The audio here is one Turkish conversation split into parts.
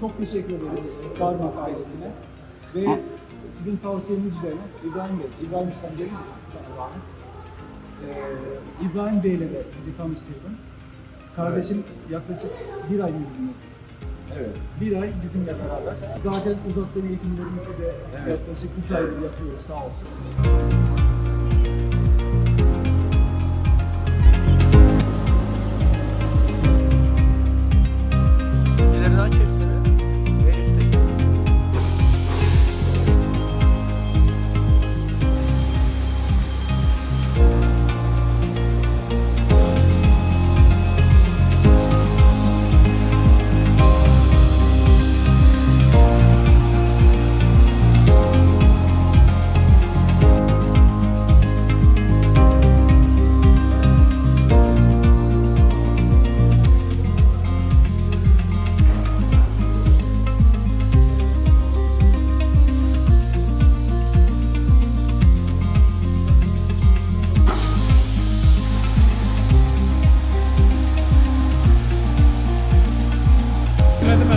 çok teşekkür ederiz Darmak ailesine. Ve sizin tavsiyeniz üzerine İbrahim Bey, İbrahim Ustam gelir misin? Sana zahmet. Ee, İbrahim Bey'le de bizi tanıştırdın. Kardeşim yaklaşık bir ay mı bizimlesin? Evet. Bir ay bizimle beraber. Zaten uzaktan eğitimlerimizi de Evet. yaklaşık 3 aydır yapıyoruz sağ olsun.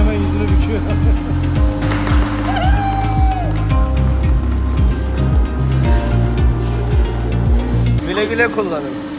Hemen yüzünü büküyor. Güle güle kullanın.